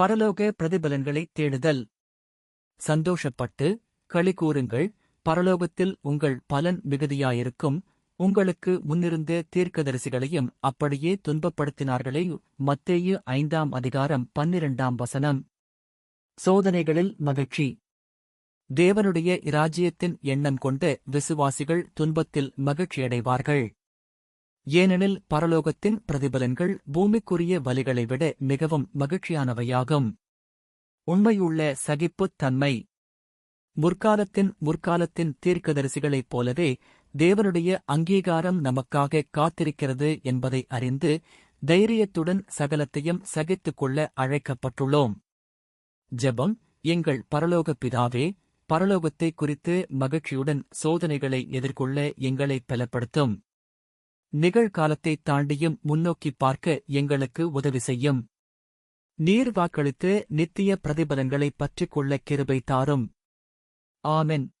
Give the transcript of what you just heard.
பரலோக பிரதிபலன்களை தேடுதல். சந்தோஷப்பட்டு களி கூறுங்கள். பரலோகத்தில் உங்கள் பலன் மிகுதியாயிருக்கும். உங்களுக்கு முன்னிருந்த தீர்க்கதரிசிகளையும் அப்படியே துன்பப்படுத்தினார்களே. மத்தேயு ஐந்தாம் அதிகாரம் பன்னிரண்டாம் வசனம். சோதனைகளில் மகிழ்ச்சி. தேவனுடைய இராஜ்யத்தின் எண்ணம் கொண்ட விசுவாசிகள் துன்பத்தில் மகிழ்ச்சியடைவார்கள். ஏனெனில் பரலோகத்தின் பிரதிபலன்கள் பூமிக்குரிய வலிகளை விட மிகவும் மகிழ்ச்சியானவையாகும். உண்மையுள்ள சகிப்புத் தன்மை. முற்காலத்தின் முற்காலத்தின் தீர்க்கதரிசிகளைப் போலவே தேவனுடைய அங்கீகாரம் நமக்காக காத்திருக்கிறது என்பதை அறிந்து தைரியத்துடன் சகலத்தையும் சகித்துக் கொள்ள அழைக்கப்பட்டுள்ளோம். ஜெபம் எங்கள் பரலோக பிதாவே பரலோகத்தை குறித்து மகிழ்ச்சியுடன் சோதனைகளை எதிர்கொள்ள எங்களை பலப்படுத்தும். நிகழ்காலத்தை தாண்டியும் முன்னோக்கி பார்க்க எங்களுக்கு உதவி செய்யும். நீர் வாக்களித்து நித்திய பிரதிபலன்களை பற்றிக் கொள்ள கிருபை தாரும். ஆமென்.